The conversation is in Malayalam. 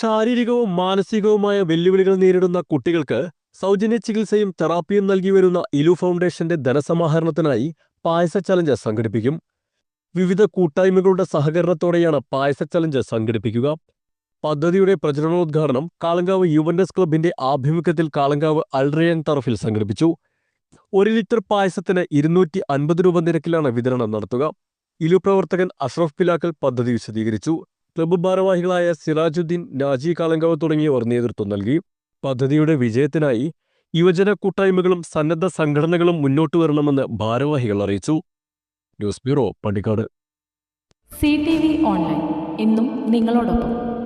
ശാരീരികവും മാനസികവുമായ വെല്ലുവിളികൾ നേരിടുന്ന കുട്ടികൾക്ക് സൗജന്യ ചികിത്സയും തെറാപ്പിയും നൽകി വരുന്ന ഇലു ഫൗണ്ടേഷന്റെ ധനസമാഹരണത്തിനായി പായസ ചലഞ്ച് സംഘടിപ്പിക്കും. വിവിധ കൂട്ടായ്മകളുടെ സഹകരണത്തോടെയാണ് പായസ ചലഞ്ച് സംഘടിപ്പിക്കുക. പദ്ധതിയുടെ പ്രചരണോദ്ഘാടനം കാളങ്കാവ് യുവന്റസ് ക്ലബിന്റെ ആഭിമുഖ്യത്തിൽ കാളങ്കാവ് അൾറയൻ തറഫിൽ സംഘടിപ്പിച്ചു. ഒരു ലിറ്റർ പായസത്തിന് ഇരുന്നൂറ്റി അൻപത് രൂപ നിരക്കിലാണ് വിതരണം നടത്തുക. ഇലു പ്രവർത്തകൻ അഷ്റഫ് പിലാക്കൽ പദ്ധതി വിശദീകരിച്ചു. ക്ലബ്ബ് ഭാരവാഹികളായ സിറാജുദ്ദീൻ നാജി കാളങ്കാവ് തുടങ്ങിയവർ നേതൃത്വം നൽകി. പദ്ധതിയുടെ വിജയത്തിനായി യുവജന കൂട്ടായ്മകളും സന്നദ്ധ സംഘടനകളും മുന്നോട്ട് വരണമെന്ന് ഭാരവാഹികൾ അറിയിച്ചു. News bureau Pandikkad C T V online. ഇന്നും നിങ്ങളോടൊപ്പം.